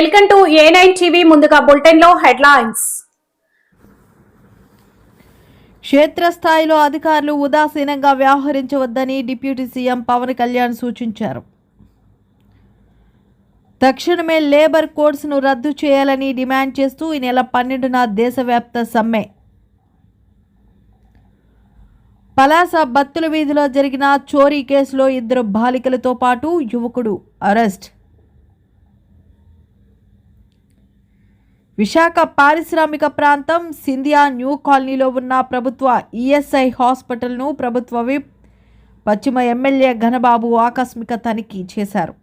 Welcome to A nine TV ముందుగా బులెటిన్లో headlines. క్షేత్రస్థాయిలో అధికారులు ఉదాసీనంగా వ్యవహరించవద్దని డిప్యూటీ సీఎం పవన్ కళ్యాణ్ సూచించారు. తక్షణమే లేబర్ కోడ్స్ను రద్దు చేయాలని డిమాండ్ చేస్తూ ఈ నెల పన్నెండున దేశవ్యాప్త సమ్మె. పలాస బత్తుల వీధిలో జరిగిన చోరీ కేసులో ఇద్దరు బాలికలతో పాటు యువకుడు అరెస్ట్. విశాఖ పారిశ్రామిక ప్రాంతం సింధియా న్యూ కాలనీలో ఉన్న ప్రభుత్వ ఈఎస్ఐ హాస్పిటల్ను ప్రభుత్వ విప్ పశ్చిమ ఎమ్మెల్యే ఘనబాబు ఆకస్మిక తనిఖీ చేశారు.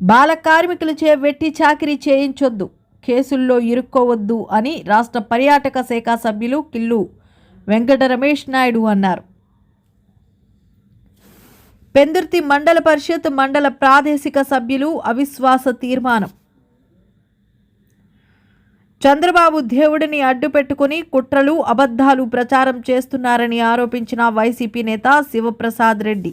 బాల కార్మికులచే వెట్టి చాకిరీ చేయించొద్దు కేసుల్లో ఇరుక్కోవద్దు అని రాష్ట్ర పర్యాటక శాఖ సభ్యులు కిల్లు వెంకట రమేష్ నాయుడు అన్నారు. పెందుర్తి మండల పరిషత్ మండల ప్రాదేశిక సభ్యులు అవిశ్వాస తీర్మానం. చంద్రబాబు దేవుడిని అడ్డుపెట్టుకుని కుట్రలు అబద్ధాలు ప్రచారం చేస్తున్నారని ఆరోపించిన వైసీపీ నేత శివప్రసాద్ రెడ్డి.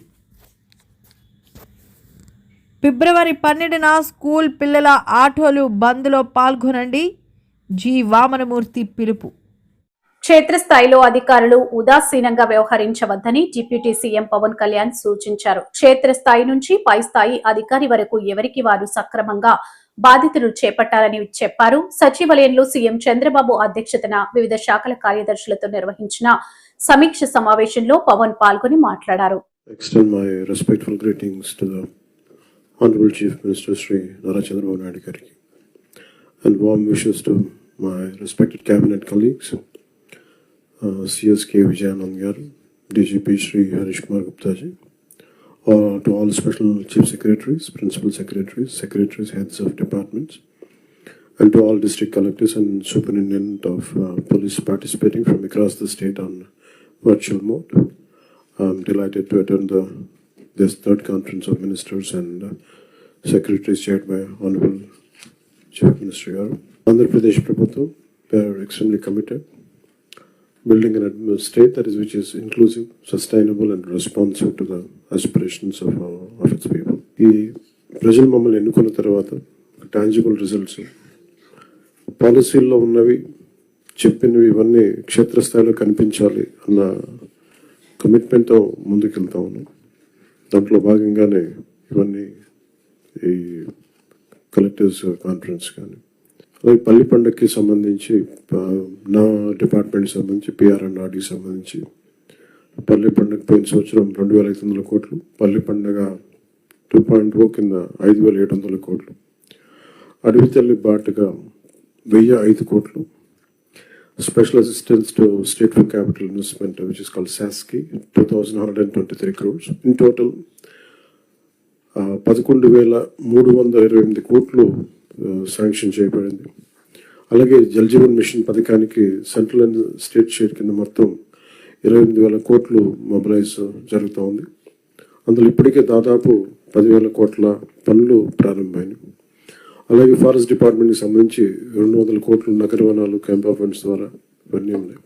ఫిబ్రవరి పన్నెండున స్కూల్ పిల్లల ఆటోలు బంద్లో పాల్గొనండి. జి. వామనమూర్తి పిలుపు. క్షేత్రస్థాయిలో అధికారులు ఉదాసీనంగా వ్యవహరించవద్దని డిప్యూటీ సీఎం పవన్ కళ్యాణ్ సూచించారు. క్షేత్రస్థాయి నుంచి పై స్థాయి అధికారి వరకు ఎవరికి వారు సక్రమంగా బాధితులు చేపట్టాలని చెప్పారు. సచివాలయంలో సీఎం చంద్రబాబు అధ్యక్షతన వివిధ శాఖల కార్యదర్శులతో నిర్వహించిన సమీక్ష సమావేశంలో పవన్ పాల్గొని మాట్లాడారు. Extend my respectful greetings to the Honorable Chief Minister Nara Chandrababu Naidu Gariki and warm wishes to my respected cabinet colleagues, CSK Vijayanand Garu, DGP Sri Gupta ji, uh, to all special chief secretaries, principal secretaries, secretaries, heads of departments, and to all district collectors and superintendent of uh, police participating from across the state on virtual mode. I'm delighted to attend the, this third conference of ministers and uh, secretaries chaired by Honorable Chief Minister Garu. Andhra Pradesh Prabhuత్వం, they are extremely committed building an state that is which is inclusive, sustainable and responsive to the aspirations of, uh, of its people. ఈ ప్రజలు మమ్మల్ని ఎన్నుకున్న తర్వాత tangible results పాలసీల్లో ఉన్నవి చెప్పినవి ఇవన్నీ క్షేత్రస్థాయిలో కనిపించాలి అన్న కమిట్మెంట్తో ముందుకెళ్తా ఉన్నాం దాంట్లో భాగంగానే ఇవన్నీ ఈ కలెక్టర్స్ కాన్ఫరెన్స్ uh, కానీ ఈ పల్లి పండుగకి సంబంధించి నా డిపార్ట్మెంట్కి సంబంధించి పిఆర్ అండ్ ఆర్డీకి సంబంధించి పల్లి పండుగ పోయిన సంవత్సరం రెండు వేల ఐదు వందల కోట్లు పల్లి పండగ టూ పాయింట్ ఓ కింద ఐదు వేల ఏడు వందల కోట్లు అడవి తల్లి బాటుగా వెయ్యి ఐదు కోట్లు special assistance to state for capital investment which is called SASCI two thousand hundred and twenty three crores in total పదకొండు వేల మూడు వందల ఇరవై ఎనిమిది కోట్లు శాంక్షన్ చేయబడింది. అలాగే జలజీవన్ మిషన్ పథకానికి సెంట్రల్ అండ్ స్టేట్ షేర్ కింద మొత్తం ఇరవై ఎనిమిది వేల కోట్లు మొబిలైజ్ జరుగుతూ ఉంది. అందులో ఇప్పటికే దాదాపు పదివేల కోట్ల పనులు ప్రారంభమైనవి. అలాగే ఫారెస్ట్ డిపార్ట్మెంట్కి సంబంధించి రెండు వందల కోట్లు నగర వనాలు క్యాంపా ఫండ్స్ ద్వారా ఇవన్నీ ఉన్నాయి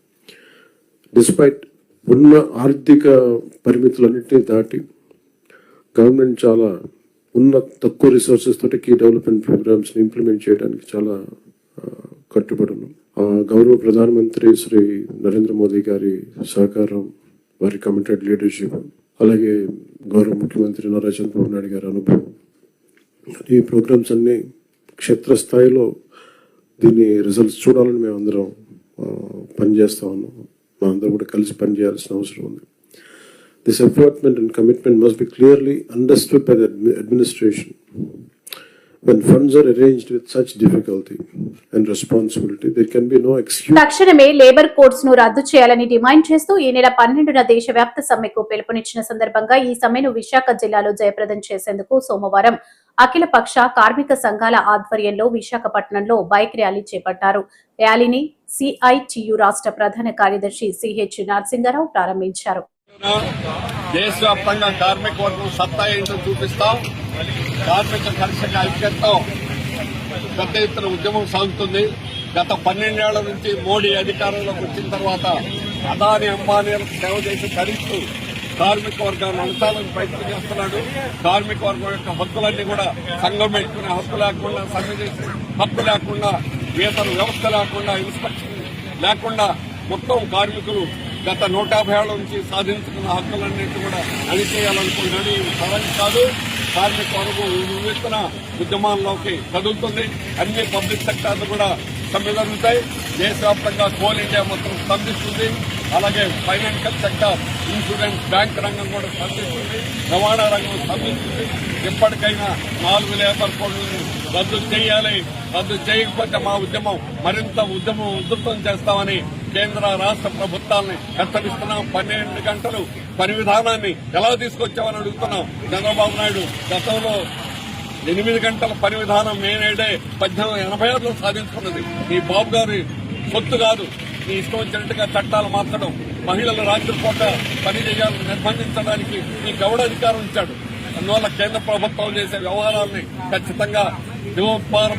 డిస్పైట్ ఉన్న ఆర్థిక పరిమితులన్నింటినీ దాటి గవర్నమెంట్ చాలా ఉన్న తక్కువ రిసోర్సెస్ తోటి కీ డెవలప్మెంట్ ప్రోగ్రామ్స్ని ఇంప్లిమెంట్ చేయడానికి చాలా కట్టుబడి ఉన్నాం ఆ, గౌరవ ప్రధానమంత్రి శ్రీ నరేంద్ర మోదీ గారి సహకారం వారి కమిటెడ్ లీడర్షిప్ అలాగే గౌరవ ముఖ్యమంత్రి నారా చంద్రబాబు నాయుడు గారి అనుభవం. ఈ ప్రోగ్రామ్స్ అన్నీ క్షేత్రస్థాయిలో దీని రిజల్ట్స్ చూడాలని మేము అందరం పనిచేస్తా ఉన్నాం. మా అందరం కూడా కలిసి పనిచేయాల్సిన అవసరం ఉంది. This effortment and commitment must be clearly understood by the administration. When funds are arranged with such difficulty and responsibility, there can be no excuse. తక్షణమే లేబర్ కోడ్స్ను రద్దు చేయాలని డిమాండ్ చేస్తూ ఈ నెల పన్నెండున దేశవ్యాప్త సమ్మెకు పిలుపునిచ్చిన సందర్భంగా ఈ సమ్మెను విశాఖ జిల్లాలో జయప్రదం చేసేందుకు సోమవారం అఖిల పక్ష కార్మిక సంఘాల ఆధ్వర్యంలో విశాఖపట్నంలో బైక్ ర్యాలీ చేపట్టారు ర్యాలీని సిఐటియు రాష్ట్ర ప్రధాన కార్యదర్శి సిహెచ్ నరసింగారావు ప్రారంభించారు దేశవ్యాప్తంగా కార్మిక వర్గం సత్తా ఏంటో చూపిస్తాం. కార్మిక కర్షక ఐక్యతతో పెద్ద ఎత్తున ఉద్యమం సాగుతుంది. గత పన్నెండేళ్ళ నుంచి మోడీ అధికారంలోకి వచ్చిన తర్వాత అదాని అంబానీలకు సేవ చేసి భరిస్తూ కార్మిక వర్గాన్ని అణచాలని ప్రయత్నం చేస్తున్నాడు. కార్మిక వర్గం యొక్క హక్కులన్నీ కూడా సంఘం పెట్టుకునే హక్కు లేకుండా సంఘం చేసే హక్కు లేకుండా వేతన వ్యవస్థ లేకుండా ఇన్స్పెక్షన్ లేకుండా మొత్తం కార్మికులు గత నూట యాభై ఏళ్ళ నుంచి సాధించుకున్న హక్కులన్నింటి కూడా అణిచేయాలనుకుంటున్నాడు. ఇది సరైన కాదు. కార్మిక వర్గం వినూత్న ఉద్యమాల్లోకి కదులుతుంది. అన్ని పబ్లిక్ సెక్టార్లు కూడా సమ్మె జరుగుతాయి దేశవ్యాప్తంగా కోల్ ఇండియా మొత్తం స్పందిస్తుంది అలాగే ఫైనాన్షియల్ సెక్టర్ ఇన్సూరెన్స్ బ్యాంక్ రంగం కూడా స్పందిస్తుంది రవాణా రంగం స్పందిస్తుంది ఎప్పటికైనా నాలుగు లేబర్ కోడ్లను రద్దు చేయాలి. రద్దు చేయకపోతే మా ఉద్యమం మరింత ఉద్యమం ఉధృతం చేస్తామని కేంద్ర రాష్ట్ర ప్రభుత్వాన్ని హెచ్చరిస్తున్నాం పన్నెండు గంటలు పని విధానాన్ని ఎలా తీసుకొచ్చామని అడుగుతున్నాం. చంద్రబాబు నాయుడు గతంలో ఎనిమిది గంటల పని విధానం మేనేడే పద్దెనిమిది ఎనభై ఆరులో సాధించుకున్నది. ఈ బాబు గారి సొత్తు కాదు. నీ ఇష్టం వచ్చినట్టుగా చట్టాలు మార్చడం మహిళలు రాత్రిపూట పని చేయాలని నిర్బంధించడానికి నీకు ఎవడ అధికారం ఇచ్చాడు? అందువల్ల కేంద్ర ప్రభుత్వం చేసే వ్యవహారాన్ని ఖచ్చితంగా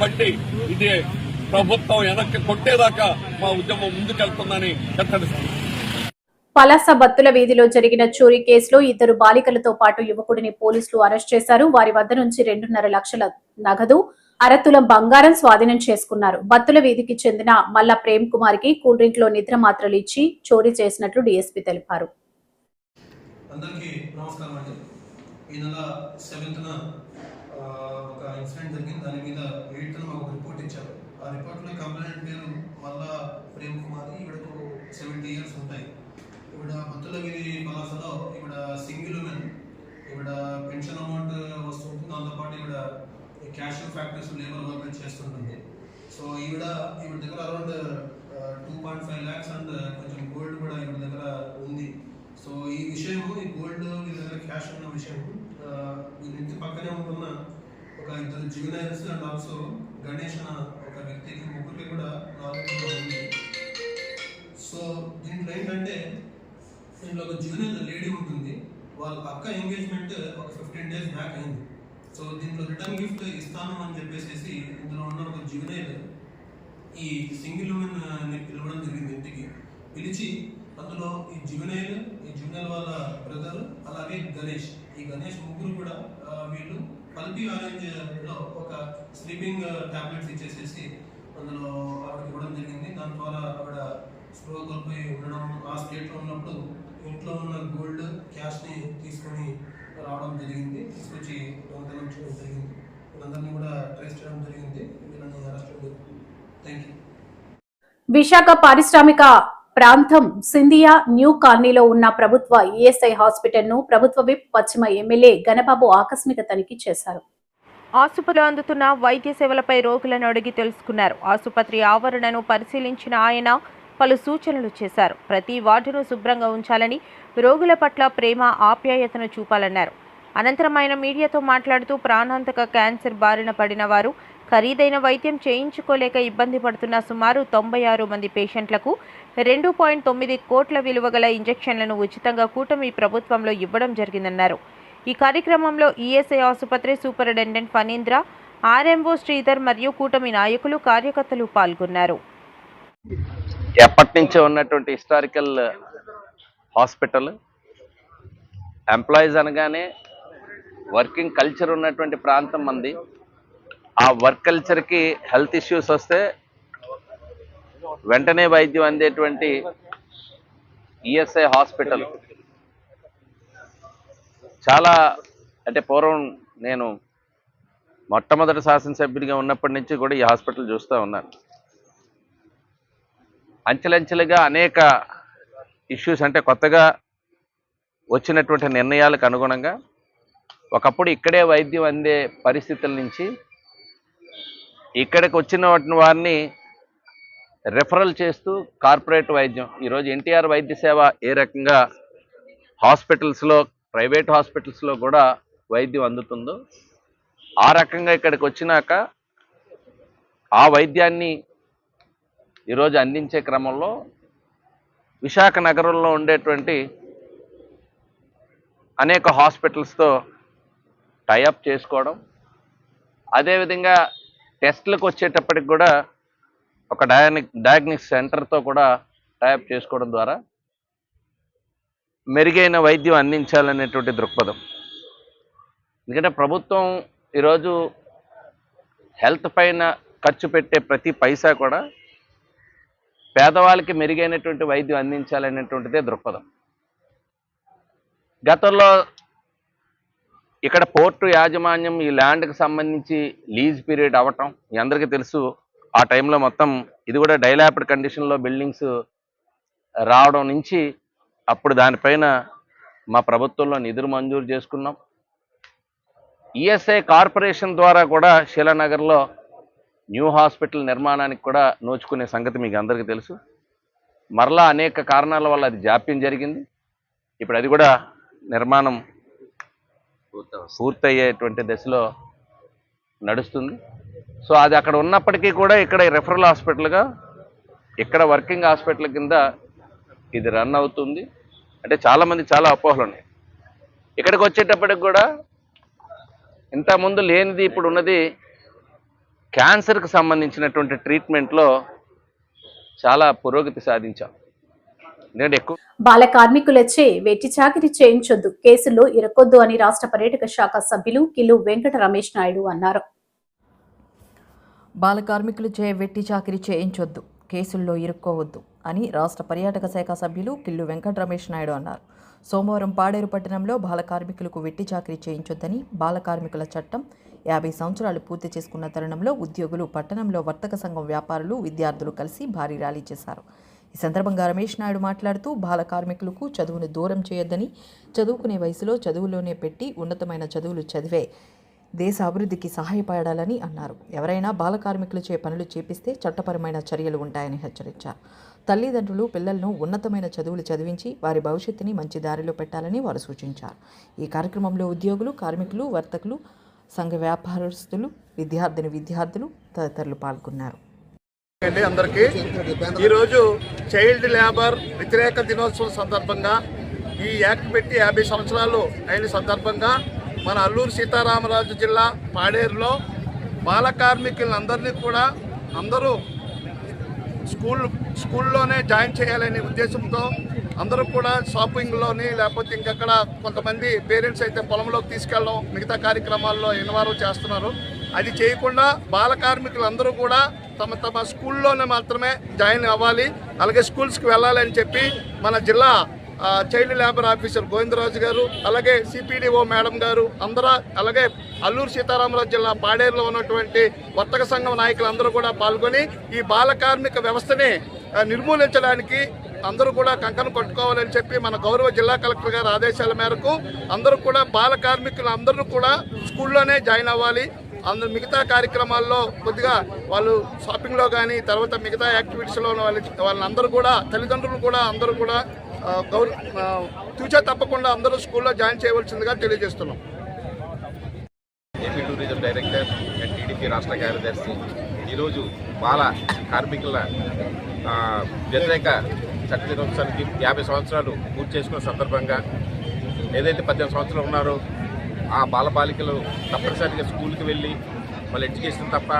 బట్టి ఇది ప్రభుత్వం వెనక్కి కొట్టేదాకా మా ఉద్యమం ముందుకెళ్తుందని హెచ్చరిస్తుంది పలాస బత్తుల వీధిలో జరిగిన చోరీ కేసులో ఇద్దరు బాలికలతో పాటు యువకుడిని పోలీసులు అరెస్ట్ చేశారు. వారి వద్ద నుంచి రెండున్నర లక్షల నగదు అరతులం బంగారం స్వాధీనం చేసుకున్నారు. బత్తుల వీధికి చెందిన మల్ల ప్రేమ్ కుమార్కి కూల్ డ్రింక్లో నిద్ర మాత్రలు ఇచ్చి చోరీ చేసినట్లు డీఎస్పీ తెలిపారు. అందరికీ నమస్కారం అండి. ఈ నెల సెవెంత్న ఒక ఇన్సిడెంట్ జరిగింది. దాని మీద ఎయిత్న మాకు ఒక రిపోర్ట్ ఇచ్చారు. ఆ రిపోర్ట్లో కంప్లైంట్ పేరు మళ్ళా ప్రేమ్ కుమార్ ఈవిడకు సెవెంటీ ఇయర్స్ ఉంటాయి. ఈవిడ మత్తులగిరి పలాసలో ఈవిడ సింగిల్ ఉమెన్ ఈవిడ పెన్షన్ అమౌంట్ వస్తుంటుంది. దాంతోపాటు ఈవిడ క్యాష్ ఫ్యాక్టరీస్ లేబర్ వర్క్ చేస్తుంటుంది. సో ఈవిడ ఈవిడ దగ్గర around two point five lakhs and కొంచెం గోల్డ్ కూడా ఈవిడ దగ్గర ఉంది. సో ఈ విషయము ఈ గోల్డ్ వీళ్ళ దగ్గర క్యాష్ ఉన్న విషయం వీళ్ళ ఇంటి పక్కనే ఉంటున్న ఒక ఇద్దరు జూనియర్స్ అండ్ ఆల్సో గణేష్ అన్న ఒక వ్యక్తికి ముగ్గురికి కూడా నాలెడ్జ్ ఉంది. సో దీంట్లో ఏంటంటే దీంట్లో ఒక జూనియర్ లేడీ ఉంటుంది. వాళ్ళ అక్క ఎంగేజ్మెంట్ ఒక ఫిఫ్టీన్ డేస్ బ్యాక్ అయింది. సో దీంట్లో రిటర్న్ గిఫ్ట్ ఇస్తాను అని చెప్పేసి ఇందులో ఉన్న ఒక జూనియర్ ఈ సింగిల్ ఉమెన్ని పిలవడం జరిగింది ఇంటికి. పిలిచి అందులో ఈ జూనియర్ ఈ జూనియర్ వాళ్ళ బ్రదర్ అలాగే గణేష్. ఈ గణేష్ ముగ్గురు కూడా వీళ్ళు పల్పీ ఆరెంజ్ ఒక స్లీపింగ్ టాబ్లెట్స్ ఇచ్చేసేసి అందులో ఆవిడకి ఇవ్వడం జరిగింది. దాని ద్వారా ఆవిడ స్పృహ కోల్పోయి ఉండడం ఆ స్టేట్లో ఉన్నప్పుడు ఇంట్లో ఉన్న గోల్డ్ క్యాష్ని తీసుకొని రావడం జరిగింది. తీసుకొచ్చి దొంగతనం చేయడం జరిగింది. వీళ్ళందరినీ కూడా ట్రేస్ చేయడం జరిగింది. వీళ్ళని అరెస్ట్ చేయడం జరిగింది. థ్యాంక్ యూ విశాఖ పారిశ్రామిక ప్రాంతం సింధియా న్యూ కాలనీలో ఉన్న ప్రభుత్వ ఈఎస్ఐ హాస్పిటల్ను ప్రభుత్వ విప్ పశ్చిమ ఎమ్మెల్యే గణబాబు ఆకస్మిక తనిఖీ చేశారు. ఆసుపత్రిలో అందుతున్న వైద్య సేవలపై రోగులను అడిగి తెలుసుకున్నారు. ఆసుపత్రి ఆవరణను పరిశీలించిన ఆయన పలు సూచనలు చేశారు. ప్రతి వార్డును శుభ్రంగా ఉంచాలని రోగుల పట్ల ప్రేమ ఆప్యాయతను చూపాలన్నారు. అనంతరం ఆయన మీడియాతో మాట్లాడుతూ ప్రాణాంతక క్యాన్సర్ బారిన పడిన వారు ఖరీదైన వైద్యం చేయించుకోలేక ఇబ్బంది పడుతున్న సుమారు తొంభై ఆరు మంది పేషెంట్లకు రెండు పాయింట్ తొమ్మిది కోట్ల విలువ గల ఇంజెక్షన్లను ఉచితంగా కూటమి ప్రభుత్వంలో ఇవ్వడం జరిగిందన్నారు. ఈ కార్యక్రమంలో ఈఎస్ఐ ఆసుపత్రి సూపరింటెండెంట్ ఫణీంద్ర ఆర్ఎంఓ శ్రీధర్ మరియు కూటమి నాయకులు కార్యకర్తలు పాల్గొన్నారు. ఎప్పటి నుంచో ఉన్నటువంటి హిస్టారికల్ హాస్పిటల్ ఎంప్లాయీస్ అనగానే వర్కింగ్ కల్చర్ ఉన్నటువంటి ప్రాంతం మంది. ఆ వర్క్ కల్చర్కి హెల్త్ ఇష్యూస్ వస్తే వెంటనే వైద్యం అందేటువంటి ఈఎస్ఐ హాస్పిటల్ చాలా అంటే పూర్వం నేను మొట్టమొదటి శాసనసభ్యుడిగా ఉన్నప్పటి నుంచి కూడా ఈ హాస్పిటల్ చూస్తూ ఉన్నాను. అంచెలంచెలుగా అనేక ఇష్యూస్ అంటే కొత్తగా వచ్చినటువంటి నిర్ణయాలకు అనుగుణంగా ఒకప్పుడు ఇక్కడే వైద్యం అందే పరిస్థితుల నుంచి ఇక్కడికి వచ్చిన వారిని రెఫరల్ చేస్తూ కార్పొరేట్ వైద్యం. ఈరోజు ఎన్టీఆర్ వైద్య సేవ ఏ రకంగా హాస్పిటల్స్లో ప్రైవేట్ హాస్పిటల్స్లో కూడా వైద్యం అందుతుందో ఆ రకంగా ఇక్కడికి వచ్చినాక ఆ వైద్యాన్ని ఈరోజు అందించే క్రమంలో విశాఖ నగరంలో ఉండేటువంటి అనేక హాస్పిటల్స్తో టైఅప్ చేసుకోవడం అదేవిధంగా టెస్ట్లకు వచ్చేటప్పటికి కూడా ఒక డయానిక్ డయాగ్నిక్ సెంటర్తో కూడా టైప్ చేసుకోవడం ద్వారా మెరుగైన వైద్యం అందించాలనేటువంటి దృక్పథం. ఎందుకంటే ప్రభుత్వం ఈరోజు హెల్త్ పైన ఖర్చు పెట్టే ప్రతి పైసా కూడా పేదవాళ్ళకి మెరుగైనటువంటి వైద్యం అందించాలనేటువంటిదే దృక్పథం. గతంలో ఇక్కడ పోర్టు యాజమాన్యం ఈ ల్యాండ్కి సంబంధించి లీజ్ పీరియడ్ అవ్వటం మీ అందరికీ తెలుసు. ఆ టైంలో మొత్తం ఇది కూడా డైలాప్డ్ కండిషన్లో బిల్డింగ్స్ రావడం నుంచి అప్పుడు దానిపైన మా ప్రభుత్వంలో నిధులు మంజూరు చేసుకున్నాం. ఈఎస్ఐ కార్పొరేషన్ ద్వారా కూడా శిలానగర్లో న్యూ హాస్పిటల్ నిర్మాణానికి కూడా నోచుకునే సంగతి మీకు అందరికీ తెలుసు. మరలా అనేక కారణాల వల్ల అది జాప్యం జరిగింది. ఇప్పుడు అది కూడా నిర్మాణం పూర్తయ్యేటువంటి దశలో నడుస్తుంది. సో అది అక్కడ ఉన్నప్పటికీ కూడా ఇక్కడ రెఫరల్ హాస్పిటల్గా ఇక్కడ వర్కింగ్ హాస్పిటల్ కింద ఇది రన్ అవుతుంది. అంటే చాలామంది చాలా అపోహలు ఉన్నాయి. ఇక్కడికి వచ్చేటప్పటికి కూడా ఇంతకుముందు లేనిది ఇప్పుడు ఉన్నది క్యాన్సర్కి సంబంధించినటువంటి ట్రీట్మెంట్లో చాలా పురోగతి సాధించాం. ఎక్కువ బాల కార్మికులచే వెట్టి చాకిరి చేయించొద్దు కేసుల్లో ఇరకొద్దు అని రాష్ట్ర పర్యాటక శాఖ సభ్యులు కిల్లు వెంకట రమేష్ నాయుడు అన్నారు. బాల కార్మికులు చే వెట్టి చాకిరీ చేయించొద్దు కేసుల్లో ఇరుక్కోవద్దు అని రాష్ట్ర పర్యాటక శాఖ సభ్యులు కిల్లు వెంకట రమేష్ నాయుడు అన్నారు. సోమవారం పాడేరు పట్టణంలో బాల కార్మికులకు వెట్టి చాకిరీ చేయించొద్దని బాల కార్మికుల చట్టం యాభై సంవత్సరాలు పూర్తి చేసుకున్న తరుణంలో ఉద్యోగులు పట్టణంలో వర్తక సంఘం వ్యాపారులు విద్యార్థులు కలిసి భారీ ర్యాలీ చేశారు. ఈ సందర్భంగా రమేష్ నాయుడు మాట్లాడుతూ బాల కార్మికులకు చదువును దూరం చేయొద్దని చదువుకునే వయసులో చదువులోనే పెట్టి ఉన్నతమైన చదువులు చదివే దేశ అభివృద్ధికి సహాయపడాలని అన్నారు. ఎవరైనా బాల కార్మికులచే పనులు చేపిస్తే చట్టపరమైన చర్యలు ఉంటాయని హెచ్చరించారు. తల్లిదండ్రులు పిల్లలను ఉన్నతమైన చదువులు చదివించి వారి భవిష్యత్తుని మంచి దారిలో పెట్టాలని వారు సూచించారు. ఈ కార్యక్రమంలో ఉద్యోగులు కార్మికులు వర్తకులు సంఘ వ్యాపారస్తులు విద్యార్థిని విద్యార్థులు తదితరులు పాల్గొన్నారు. అండి అందరికీ. ఈరోజు చైల్డ్ లేబర్ వ్యతిరేక దినోత్సవం సందర్భంగా ఈ యాక్ట్ పెట్టి యాభై సంవత్సరాలు అయిన సందర్భంగా మన అల్లూరు సీతారామరాజు జిల్లా పాడేరులో బాల కార్మికులందరినీ కూడా అందరూ స్కూల్ స్కూల్లోనే జాయిన్ చేయాలనే ఉద్దేశంతో అందరూ కూడా షాపింగ్లోని లేకపోతే ఇంకెక్కడ కొంతమంది పేరెంట్స్ అయితే పొలంలోకి తీసుకెళ్ళడం మిగతా కార్యక్రమాల్లో ఇన్వాల్వ్ చేస్తున్నారు. అది చేయకుండా బాల కార్మికులందరూ కూడా తమ తమ స్కూల్లోనే మాత్రమే జాయిన్ అవ్వాలి. అలాగే స్కూల్స్కి వెళ్ళాలని చెప్పి మన జిల్లా చైల్డ్ లేబర్ ఆఫీసర్ గోవిందరాజు గారు అలాగే సిపిడిఓ మేడం గారు అందరూ అలాగే అల్లూరు సీతారామరాజు జిల్లా పాడేరులో ఉన్నటువంటి వర్తక సంఘం నాయకులందరూ కూడా పాల్గొని ఈ బాల కార్మిక వ్యవస్థని నిర్మూలించడానికి అందరూ కూడా కంకణం కొట్టుకోవాలని చెప్పి మన గౌరవ జిల్లా కలెక్టర్ గారి ఆదేశాల మేరకు అందరూ కూడా బాల కార్మికులు అందరూ కూడా స్కూల్లోనే జాయిన్ అవ్వాలి. అందరు మిగతా కార్యక్రమాల్లో కొద్దిగా వాళ్ళు షాపింగ్లో కానీ తర్వాత మిగతా యాక్టివిటీస్లో వాళ్ళు వాళ్ళందరూ కూడా తల్లిదండ్రులు కూడా అందరూ కూడా గౌరవ తూచా తప్పకుండా అందరూ స్కూల్లో జాయిన్ చేయవలసిందిగా తెలియజేస్తున్నాం. AP tourism director and TDP రాష్ట్ర కార్యదర్శి ఈరోజు బాల కార్మికుల వ్యతిరేక చట్ట దినోత్సవానికి యాభై సంవత్సరాలు పూర్తి చేసుకున్న సందర్భంగా ఏదైతే పద్దెనిమిది సంవత్సరాలు ఉన్నారో ఆ బాలబాలికలు తప్పనిసరిగా స్కూల్కి వెళ్ళి వాళ్ళ ఎడ్యుకేషన్ తప్ప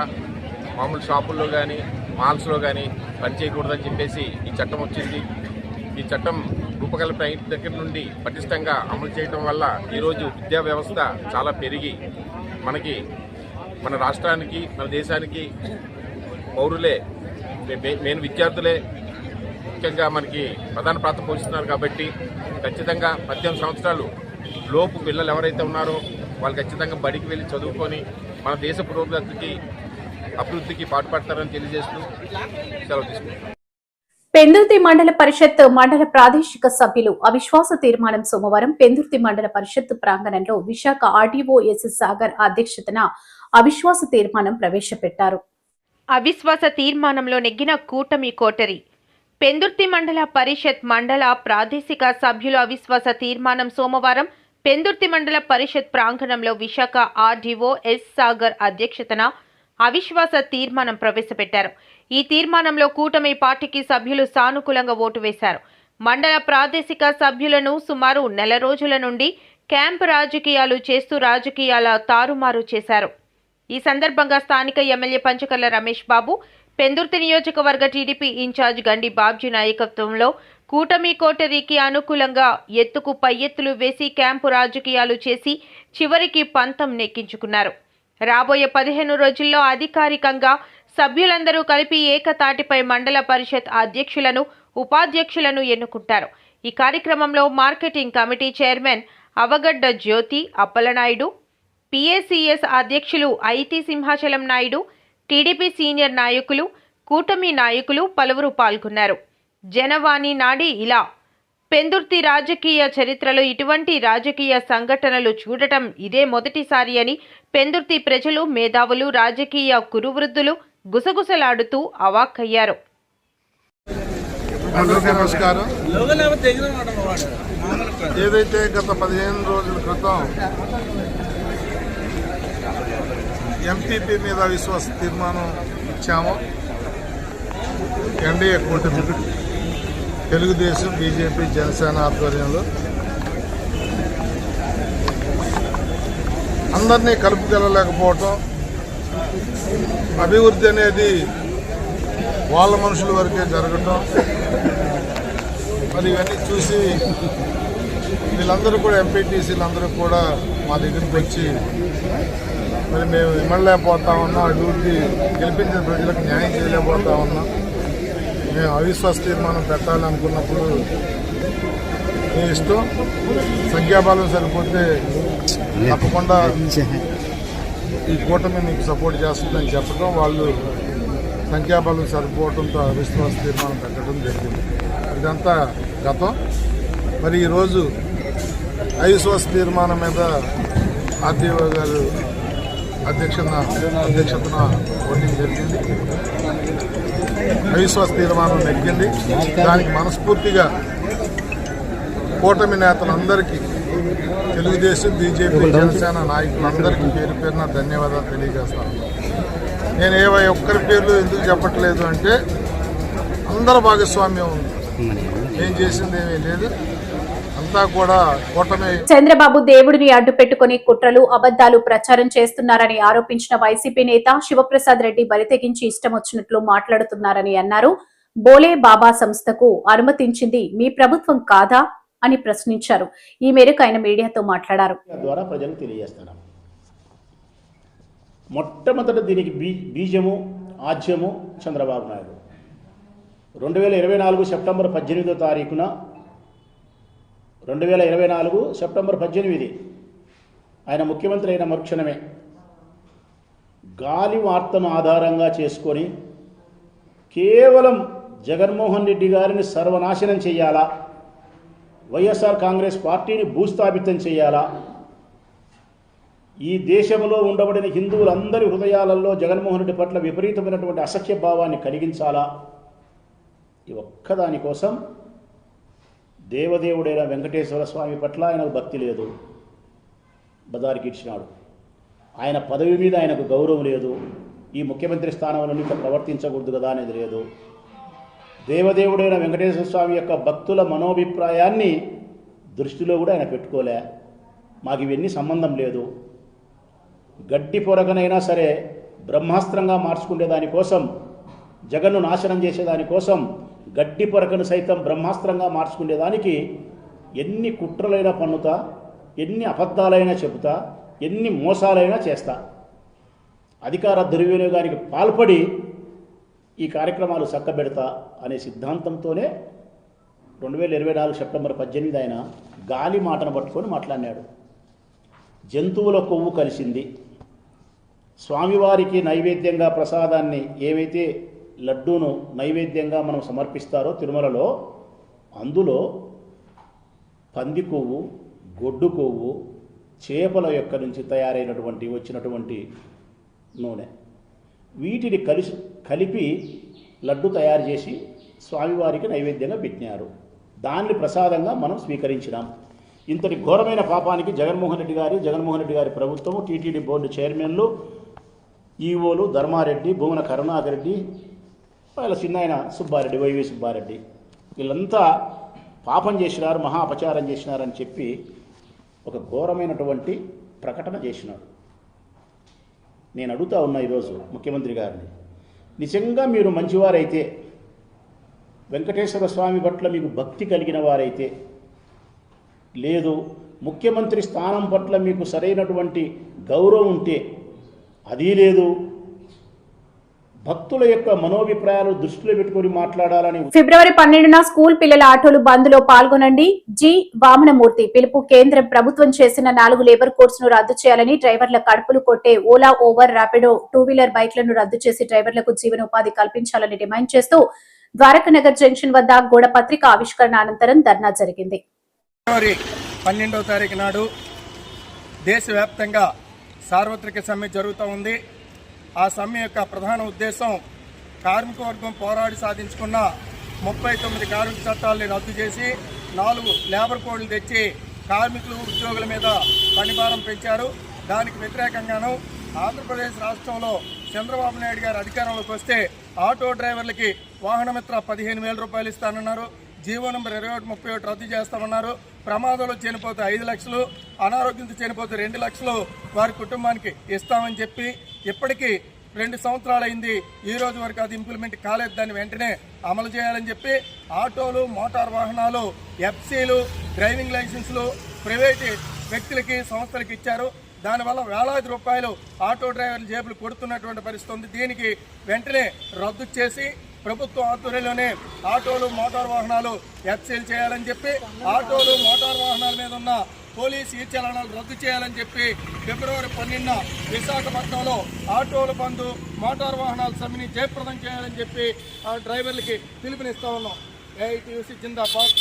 మామూలు షాపుల్లో కానీ మాల్స్లో కానీ పని చేయకూడదని చెప్పేసి ఈ చట్టం వచ్చింది. ఈ చట్టం రూపకల్పన అయిన దగ్గర నుండి పటిష్టంగా అమలు చేయడం వల్ల ఈరోజు విద్యా వ్యవస్థ చాలా పెరిగి మనకి మన రాష్ట్రానికి మన దేశానికి పౌరులే మే- మెయిన్ విద్యార్థులే ముఖ్యంగా మనకి ప్రధాన పాత్ర పోషిస్తున్నారు కాబట్టి ఖచ్చితంగా పద్దెనిమిది సంవత్సరాలు లోపు పిల్లలు ఎవరైతే ఉన్నారో వాళ్ళు ఖచ్చితంగా బడికి వెళ్ళి చదువుకొని మన దేశ పురోగతికి అభివృద్ధికి పాటుపడతారని తెలియజేస్తూ సెలవు తీసుకుంటాం పెందుర్తి మండల పరిషత్ మండల ప్రాదేశిక సభ్యులు అవిశ్వాస తీర్మానం సోమవారం పెందుర్తి మండల పరిషత్ ప్రాంగణంలో విశాఖ ఆర్డీఓ ఎస్ సాగర్ అధ్యక్షతన అవిశ్వాస తీర్మానం ప్రవేశపెట్టారు. అవిశ్వాస తీర్మానంలో నెగ్గిన కూటమి కోటరి పెందుర్తి మండల పరిషత్ మండల ప్రాదేశిక సభ్యుల అవిశ్వాస తీర్మానం సోమవారం పెందుర్తి మండల పరిషత్ ప్రాంగణంలో విశాఖ ఆర్డీఓ ఎస్ సాగర్ అధ్యక్షతన అవిశ్వాస తీర్మానం ప్రవేశపెట్టారు. ఈ తీర్మానంలో కూటమి పార్టీకి సభ్యులు సానుకూలంగా ఓటు వేశారు. మండల ప్రాదేశిక సభ్యులను సుమారు నెల రోజుల నుండి క్యాంప్ రాజకీయాలు చేస్తూ రాజకీయాల తారుమారు చేశారు. ఈ సందర్భంగా స్థానిక ఎమ్మెల్యే పంచకర్ల రమేష్ బాబు పెందుర్తి నియోజకవర్గ టీడీపీ ఇన్ఛార్జ్ గండి బాబ్జీ నాయకత్వంలో కూటమి కోటరీకి అనుకూలంగా ఎత్తుకు పై ఎత్తులు వేసి క్యాంపు రాజకీయాలు చేసి చివరికి పంతం నెక్కించుకున్నారు. రాబోయే పదిహేను రోజుల్లో అధికారికంగా సభ్యులందరూ కలిపి ఏకతాటిపై మండల పరిషత్ అధ్యక్షులను ఉపాధ్యక్షులను ఎన్నుకుంటారు. ఈ కార్యక్రమంలో marketing committee chairman Avagadda Jyothi Appalanaidu PACS అధ్యక్షులు IT Simhachalam Naidu TDP senior నాయకులు కూటమి నాయకులు పలువురు పాల్గొన్నారు. జనవాణి నాడి ఇలా పెందుర్తి రాజకీయ చరిత్రలో ఇటువంటి రాజకీయ సంఘటనలు చూడటం ఇదే మొదటిసారి అని పెందుర్తి ప్రజలు మేధావులు రాజకీయ కురువృద్ధులు గుసగుసలాడుతూ అవాక్కయ్యారు. నమస్కారం. ఏదైతే గత పదిహేను రోజుల క్రితం ఎంపీపీ మీద విశ్వాస తీర్మానం ఇచ్చామో. ఎన్డీఏ కూటమి తెలుగుదేశం బీజేపీ జనసేన ఆధ్వర్యంలో. అందరినీ కలుపుకెళ్ళలేకపోవటం అభివృద్ధి అనేది వాళ్ళ మనుషుల వరకే జరగటం మరి ఇవన్నీ చూసి వీళ్ళందరూ కూడా ఎంపీటీసీలు అందరూ కూడా మా దగ్గరికి వచ్చి మరి మేము ఇమ్మలేకపోతా ఉన్నాం అభివృద్ధి గెలిపించిన ప్రజలకు న్యాయం చేయలేకపోతా ఉన్నాం. మేము అవిశ్వాస తీర్మానం పెట్టాలనుకున్నప్పుడు మీ ఇష్టం సంఖ్యాబలం సరిపోతే తప్పకుండా ఈ కూటమి మీకు సపోర్ట్ చేస్తుందని చెప్పడం వాళ్ళు సంఖ్యాబలం సరిపోవడంతో అవిశ్వాస తీర్మానం పెట్టడం జరిగింది. ఇదంతా గతం. మరి ఈరోజు అవిశ్వాస తీర్మానం మీద ఆర్టీఓ గారు అధ్యక్షన అధ్యక్షతన ఓటింగ్ జరిగింది. అవిశ్వాస తీర్మానం నెగ్గింది. దానికి మనస్ఫూర్తిగా కూటమి నేతలందరికీ తెలుగుదేశం బీజేపీ జనసేన నాయకులందరికీ పేరు పేరున ధన్యవాదాలు తెలియజేస్తాను. నేను ఏ ఒక్కరి పేర్లు ఎందుకు చెప్పట్లేదు అంటే అందరి భాగస్వామ్యం ఉంది. ఏం చేసింది ఏమీ లేదు. అంతా కూడా కూటమి చంద్రబాబు దేవుడిని అడ్డు పెట్టుకుని కుట్రలు అబద్దాలు ప్రచారం చేస్తున్నారని ఆరోపించిన వైసీపీ నేత శివప్రసాద్ రెడ్డి బరితెగించి ఇష్టం వచ్చినట్లు మాట్లాడుతున్నారని అన్నారు. బోలే బాబా సంస్థకు అనుమతించింది మీ ప్రభుత్వం కాదా అని ప్రశ్నించారు. ఈ మేరకు ఆయన మీడియాతో మాట్లాడారు. ద్వారా ప్రజలకు తెలియజేస్తున్నాం. మొట్టమొదట దీనికి బీ బీజము ఆజ్యము చంద్రబాబు నాయుడు. రెండు వేల ఇరవై నాలుగు సెప్టెంబర్ పద్దెనిమిదో తారీఖున రెండు వేల ఇరవై నాలుగు సెప్టెంబర్ పద్దెనిమిది. ఆయన ముఖ్యమంత్రి అయిన మరుక్షణమే. గాలి వార్తను ఆధారంగా చేసుకొని కేవలం జగన్మోహన్ రెడ్డి గారిని సర్వనాశనం చేయాలా? వైఎస్ఆర్ కాంగ్రెస్ పార్టీని భూస్థాపితం చేయాలా? ఈ దేశంలో ఉండబడిన హిందువులందరి హృదయాలలో జగన్మోహన్ రెడ్డి పట్ల విపరీతమైనటువంటి అసఖ్య భావాన్ని కలిగించాలా? ఈ ఒక్కదాని కోసం దేవదేవుడైన వెంకటేశ్వర స్వామి పట్ల ఆయనకు భక్తి లేదు. బజారికి ఇచ్చినాడు ఆయన పదవి మీద ఆయనకు గౌరవం లేదు. ఈ ముఖ్యమంత్రి స్థానంలో ఇట్లా ప్రవర్తించకూడదు కదా అనేది లేదు. దేవదేవుడైన వెంకటేశ్వర స్వామి యొక్క భక్తుల మనోభిప్రాయాన్ని దృష్టిలో కూడా ఆయన పెట్టుకోలే. మాకు ఇవన్నీ సంబంధం లేదు. గడ్డి పొరగనైనా సరే బ్రహ్మాస్త్రంగా మార్చుకునే దానికోసం జగన్ను నాశనం చేసేదానికోసం గడ్డి పొరకను సైతం బ్రహ్మాస్త్రంగా మార్చుకునేదానికి ఎన్ని కుట్రలైనా పన్నుతా ఎన్ని అబద్ధాలైనా చెబుతా ఎన్ని మోసాలైనా చేస్తా. అధికార దుర్వినియోగానికి పాల్పడి ఈ కార్యక్రమాలు చక్కబెడతా అనే సిద్ధాంతంతోనే రెండు వేల ఇరవై నాలుగు సెప్టెంబర్ పద్దెనిమిది ఆయన గాలి మాటను పట్టుకొని మాట్లాడినాడు. జంతువుల కొవ్వు కలిసింది. స్వామివారికి నైవేద్యంగా ప్రసాదాన్ని ఏవైతే లడ్డూను నైవేద్యంగా మనం సమర్పిస్తారో తిరుమలలో అందులో పంది కొవ్వు గొడ్డు కొవ్వు చేపల యొక్క నుంచి తయారైనటువంటి వచ్చినటువంటి నూనె. వీటిని కలిసి కలిపి లడ్డు తయారు చేసి స్వామివారికి నైవేద్యంగా పెట్టినారు. దాన్ని ప్రసాదంగా మనం స్వీకరించినాం. ఇంతటి ఘోరమైన పాపానికి జగన్మోహన్ రెడ్డి గారి జగన్మోహన్ రెడ్డి గారి ప్రభుత్వము టీటీడీ బోర్డు చైర్మన్లు ఈఓలు ధర్మారెడ్డి భూమన కరుణాకర్ రెడ్డి వాళ్ళ చిన్నాయన సుబ్బారెడ్డి వైవి సుబ్బారెడ్డి. వీళ్ళంతా పాపం చేసినారు మహా అపచారం చేసినారని చెప్పి ఒక ఘోరమైనటువంటి ప్రకటన చేసినాడు నేను అడుగుతా ఉన్నా ఈరోజు ముఖ్యమంత్రి గారిని నిజంగా మీరు మంచివారైతే వెంకటేశ్వర స్వామి పట్ల మీకు భక్తి కలిగిన వారైతే లేదు ముఖ్యమంత్రి స్థానం పట్ల మీకు సరైనటువంటి గౌరవం ఉంటే అది లేదు భక్తుల యొక్క మనోభిప్రాయాలు దృష్టిలో పెట్టుకొని మాట్లాడాలని ఫిబ్రవరి పన్నెండున స్కూల్ పిల్లల ఆటోలు బంద్లో పాల్గొనండి. జి. వామనమూర్తి పిలుపు కేంద్రం ప్రభుత్వం చేసిన నాలుగు లేబర్ కోర్సును రద్దు చేయాలని డ్రైవర్ల కడుపులు కొట్టే Ola Uber Rapido two wheeler బైక్లను రద్దు చేసి డ్రైవర్లకు జీవనోపాధి కల్పించాలని డిమాండ్ చేస్తూ ద్వారకానగర్ జంక్షన్ వద్ద గోడ పత్రిక ఆవిష్కరణ అనంతరం ధర్నా జరిగింది. ఫిబ్రవరి పన్నెండవ తారీఖు నాడు దేశవ్యాప్తంగా సార్వత్రిక సమ్మె జరుగుతూ ఉంది. ఆ సమ్మె యొక్క ప్రధాన ఉద్దేశం కార్మిక వర్గం పోరాడి సాధించుకున్న ముప్పై తొమ్మిది కార్మిక చట్టాలని రద్దు చేసి నాలుగు లేబర్ కోడ్లు తెచ్చి కార్మికులు ఉద్యోగుల మీద పనిభారం పెంచారు. దానికి వ్యతిరేకంగాను ఆంధ్రప్రదేశ్ రాష్ట్రంలో చంద్రబాబు నాయుడు గారు అధికారంలోకి వస్తే ఆటో డ్రైవర్లకి వాహనమిత్ర పదిహేను వేల రూపాయలు ఇస్తానన్నారు. జీవో నెంబర్ ఇరవై ఒకటి ముప్పై ఒకటి రద్దు చేస్తామన్నారు ప్రమాదంలో చనిపోతే ఐదు లక్షలు అనారోగ్యంతో చనిపోతే రెండు లక్షలు వారి కుటుంబానికి ఇస్తామని చెప్పి ఇప్పటికీ రెండు సంవత్సరాలు అయింది. ఈ రోజు వరకు అది ఇంప్లిమెంట్ కాలేదు. దాన్ని వెంటనే అమలు చేయాలని చెప్పి ఆటోలు మోటార్ వాహనాలు ఎఫ్సీలు డ్రైవింగ్ లైసెన్సులు ప్రైవేటు వ్యక్తులకి సంస్థలకి ఇచ్చారు. దానివల్ల వేలాది రూపాయలు ఆటో డ్రైవర్ల జేబులు కొడుతున్నటువంటి పరిస్థితి ఉంది. దీనికి వెంటనే రద్దు చేసి ప్రభుత్వ ఆధ్వర్యంలోనే ఆటోలు మోటార్ వాహనాలు ఎక్సైజ్ చేయాలని చెప్పి ఆటోలు మోటార్ వాహనాల మీద ఉన్న పోలీస్ ఈ చలనాలు రద్దు చేయాలని చెప్పి ఫిబ్రవరి పన్నెండున విశాఖపట్నంలో ఆటోల బంధు మోటార్ వాహనాల సమ్మెని జయప్రదం చేయాలని చెప్పి ఆ డ్రైవర్లకి పిలుపునిస్తా ఉన్నాం. ఏఐటీయూసీ జిందాబాద్.